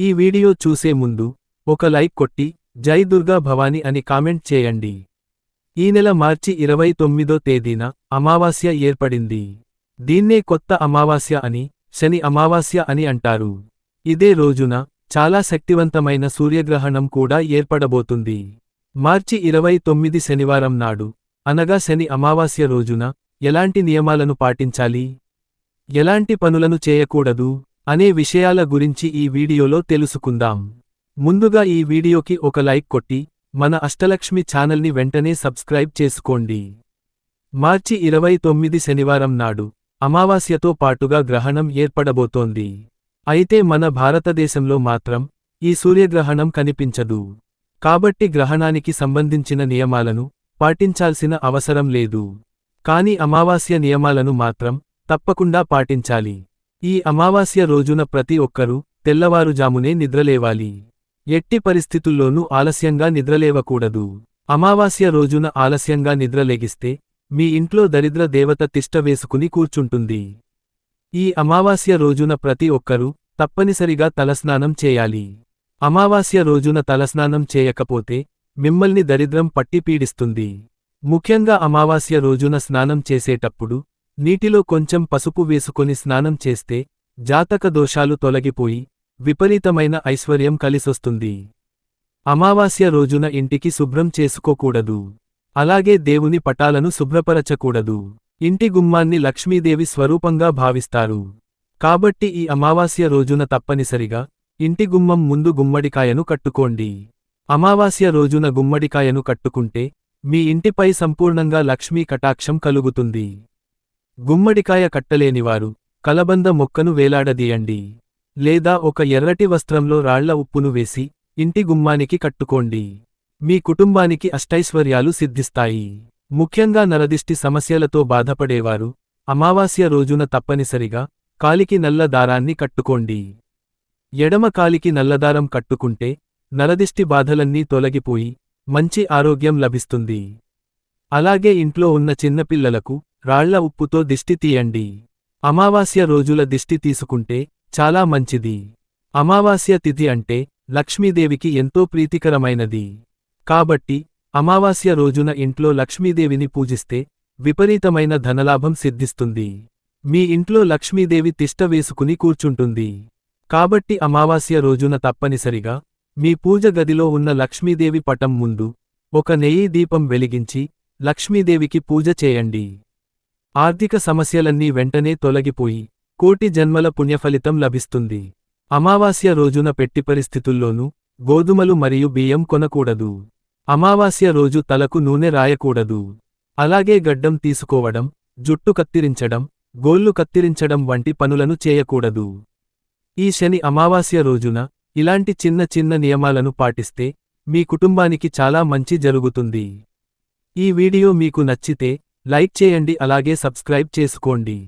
ఈ వీడియో చూసే ముందు ఒక లైక్ కొట్టి జై దుర్గా భవాని అని కామెంట్ చేయండి. ఈ నెల మార్చి ఇరవై తొమ్మిదో తేదీన అమావాస్య ఏర్పడింది. దీన్నే కొత్త అమావాస్య అని శని అమావాస్య అని అంటారు. ఇదే రోజున చాలా శక్తివంతమైన సూర్యగ్రహణం కూడా ఏర్పడబోతుంది. మార్చి ఇరవై తొమ్మిది శనివారం నాడు అనగా శని అమావాస్య రోజున ఎలాంటి నియమాలను పాటించాలి? ఎలాంటి పనులను చేయకూడదు? అనే విషయాల గురించి ఈ వీడియోలో తెలుసుకుందాం. ముందుగా ఈ వీడియోకి ఒక లైక్ కొట్టి మన అష్టలక్ష్మి ఛానల్ని వెంటనే సబ్స్క్రైబ్ చేసుకోండి. మార్చి ఇరవై తొమ్మిది శనివారం నాడు అమావాస్యతో పాటుగా గ్రహణం ఏర్పడబోతోంది. అయితే మన భారతదేశంలో మాత్రం ఈ సూర్యగ్రహణం కనిపించదు. కాబట్టి గ్రహణానికి సంబంధించిన నియమాలను పాటించాల్సిన అవసరం లేదు. కాని అమావాస్య నియమాలను మాత్రం తప్పకుండా పాటించాలి. ఈ అమావాస్య రోజున ప్రతి ఒక్కరూ తెల్లవారుజామునే నిద్రలేవాలి. ఎట్టి పరిస్థితుల్లోనూ ఆలస్యంగా నిద్రలేవకూడదు. అమావాస్య రోజున ఆలస్యంగా నిద్రలేగిస్తే మీ ఇంట్లో దరిద్ర దేవత తిష్ట వేసుకుని కూర్చుంటుంది. ఈ అమావాస్య రోజున ప్రతి ఒక్కరూ తప్పనిసరిగా తలస్నానం చేయాలి. అమావాస్య రోజున తలస్నానం చేయకపోతే మిమ్మల్ని దరిద్రం పట్టి పీడిస్తుంది. ముఖ్యంగా అమావాస్య రోజున స్నానం చేసేటప్పుడు నీటిలో కొంచెం పసుపు వేసుకొని స్నానం చేస్తే జాతక దోషాలు తొలగిపోయి విపరీతమైన ఐశ్వర్యం కలిసొస్తుంది. అమావాస్య రోజున ఇంటికి శుభ్రం చేసుకోకూడదు. అలాగే దేవుని పటాలను శుభ్రపరచకూడదు. ఇంటి గుమ్మాన్ని లక్ష్మీదేవి స్వరూపంగా భావిస్తారు. కాబట్టి ఈ అమావాస్య రోజున తప్పనిసరిగా ఇంటి గుమ్మం ముందు గుమ్మడికాయను కట్టుకోండి. అమావాస్య రోజున గుమ్మడికాయను కట్టుకుంటే మీ ఇంటిపై సంపూర్ణంగా లక్ష్మీ కటాక్షం కలుగుతుంది. గుమ్మడికాయ కట్టలేనివారు కలబంద మొక్కను వేలాడదీయండి. లేదా ఒక ఎర్రటి వస్త్రంలో రాళ్ళ ఉప్పును వేసి ఇంటి గుమ్మానికి కట్టుకోండి. మీ కుటుంబానికి అష్టైశ్వర్యాలు సిద్ధిస్తాయి. ముఖ్యంగా నరదిష్టి సమస్యలతో బాధపడేవారు అమావాస్య రోజున తప్పనిసరిగా కాలికి నల్ల దారాన్ని కట్టుకోండి. ఎడమ కాలికి నల్లదారం కట్టుకుంటే నరదిష్టి బాధలన్నీ తొలగిపోయి మంచి ఆరోగ్యం లభిస్తుంది. అలాగే ఇంట్లో ఉన్న చిన్నపిల్లలకు రాళ్ళ ఉప్పుతో దిష్టి తీయండి. అమావాస్య రోజుల దిష్టి తీసుకుంటే చాలా మంచిది. అమావాస్య తిథి అంటే లక్ష్మీదేవికి ఎంతో ప్రీతికరమైనది. కాబట్టి అమావాస్య రోజున ఇంట్లో లక్ష్మీదేవిని పూజిస్తే విపరీతమైన ధనలాభం సిద్ధిస్తుంది. మీ ఇంట్లో లక్ష్మీదేవి తిష్ట వేసుకుని కూర్చుంటుంది. కాబట్టి అమావాస్య రోజున తప్పనిసరిగా మీ పూజ గదిలో ఉన్న లక్ష్మీదేవి పటం ముందు ఒక నెయ్యి దీపం వెలిగించి లక్ష్మీదేవికి పూజ చేయండి. ఆర్థిక సమస్యలన్నీ వెంటనే తొలగిపోయి కోటి జన్మల పుణ్యఫలితం లభిస్తుంది. అమావాస్య రోజున పెట్టి పరిస్థితుల్లోనూ గోధుమలు మరియు బియ్యం కొనకూడదు. అమావాస్య రోజు తలకు నూనె రాయకూడదు. అలాగే గడ్డం తీసుకోవడం జుట్టు కత్తిరించడం గోళ్ళు కత్తిరించడం వంటి పనులను చేయకూడదు. ఈ శని అమావాస్య రోజున ఇలాంటి చిన్న చిన్న నియమాలను పాటిస్తే మీ కుటుంబానికి చాలా మంచి జరుగుతుంది. ఈ వీడియో మీకు నచ్చితే లైక్ చేయండి అలాగే సబ్స్క్రైబ్ చేసుకోండి.